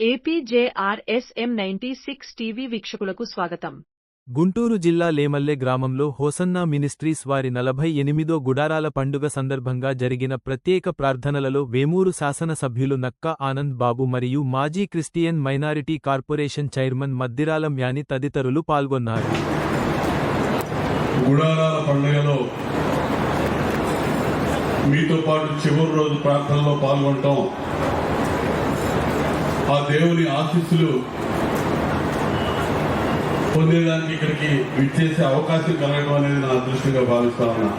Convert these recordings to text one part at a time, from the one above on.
ఏపీజేఆర్ఎస్ఎం ninety six TV వీక్షకులకు స్వాగతం. గుంటూరు జిల్లా లేమల్లె గ్రామంలో హోసన్నా మినిస్ట్రీస్ వారి నలభై ఎనిమిదో గుడారాల పండుగ సందర్భంగా జరిగిన ప్రత్యేక ప్రార్థనలలో వేమూరు శాసనసభ్యులు నక్కా ఆనంద్ బాబు మరియు మాజీ Christian minority corporation chairman Maddirala మ్యాని తదితరులు పాల్గొన్నారు. గుడారాల పండుగలో మీతో పాటు చివరి రోజు ప్రార్థనలో పాల్గొనటం ఆ దేవుని ఆశీస్సులు పొందేదానికి ఇక్కడికి విచ్చేసే అవకాశం కలగడం అనేది నా అదృష్టంగా భావిస్తా ఉన్నా.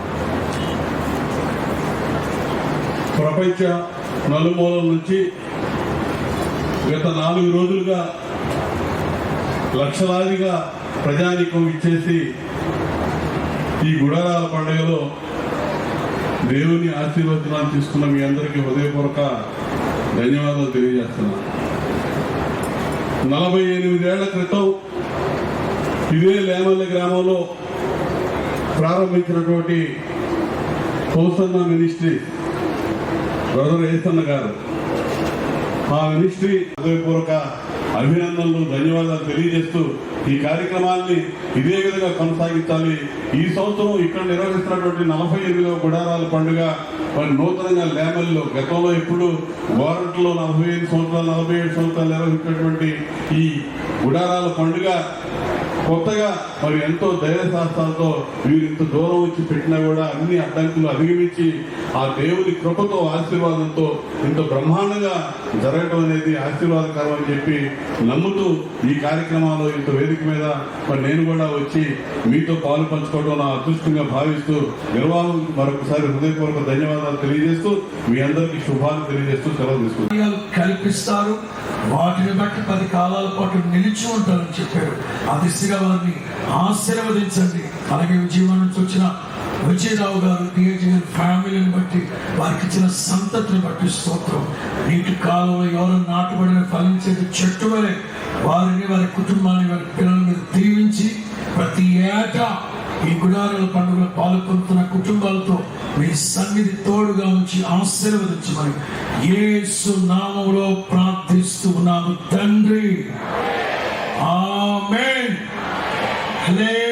ప్రపంచ నలుమూలల నుంచి గత నాలుగు రోజులుగా లక్షలాదిగా ప్రజానీకం ఇచ్చేసి ఈ గుడారాల పండుగలో దేవుని ఆశీర్వచనాలు తీసుకున్న మీ అందరికీ హృదయపూర్వక ధన్యవాదాలు తెలియజేస్తున్నాను నలభై ఎనిమిదేళ్ళ క్రితం ఇదే లేమల్లి గ్రామంలో ప్రారంభించినటువంటి హోసన్న మినిస్ట్రీ బ్రదర్ ఏసన్న గారు. ఆ మినిస్ట్రీ హృదయపూర్వక అభినందనలు ధన్యవాదాలు తెలియజేస్తూ ఈ కార్యక్రమాన్ని ఇదే విధంగా కొనసాగించాలి. ఈ సంవత్సరం ఇక్కడ నిర్వహిస్తున్నటువంటి నలభై ఎనిమిదవ గుడారాల పండుగ మరి నూతనంగా లేమల్లో గతంలో ఎప్పుడు వారంట్లో నలభై ఐదు సంవత్సరాలు నలభై ఏడు సంవత్సరాలు నిర్వహించినటువంటి ఈ గుడారాల పండుగ కొత్తగా మరి ఎంతో ధైర్యశాస్త్రాలతో వీరు ఇంత దూరం వచ్చి పెట్టినా కూడా అన్ని అడ్డంకులు అధిగమించి ఆ దేవుని కృపతో ఆశీర్వాదంతో ఇంత బ్రహ్మాండంగా జరగడం అనేది ఆశీర్వాదకరం అని చెప్పి నమ్ముతూ ఈ కార్యక్రమాల్లో ఇంత వేదిక మీద మరి నేను కూడా వచ్చి మీతో పాలు పంచుకోవడం నా అదృష్టంగా భావిస్తూ నిర్వాహం మరొకసారి హృదయపూర్వక ధన్యవాదాలు తెలియజేస్తూ మీ అందరికీ శుభాలు తెలియజేస్తూ సెలవు తీసుకుంటాను కల్పిస్తారు. వాటిని బట్టి పది కాలాల పాటు నిలిచి ఉంటారని చెప్పారు. అది దిశగా వారిని ఆశీర్వదించండి. అలాగే విజయవాడ నుంచి వచ్చిన విజయరావు గారు డిఐజీ ఫ్యామిలీని బట్టి వారికి ఇచ్చిన సంతతిని బట్టి స్తోత్రం. నీటి కాలంలో ఎవరు నాటుబడిన ఫలించేది చెట్టు వలె వారిని వారి కుటుంబాన్ని వారి పిల్లల మీద దీవించి ప్రతి ఏటా ఈ గుడారాల పండుగ పాల్గొంటున్న కుటుంబాలతో మీ సన్నిధి తోడుగా ఉంచి ఆశీర్వదించమని యేసు నామంలో ప్రార్థిస్తూ ఉన్నాము తండ్రి. ఆమె Hallelujah.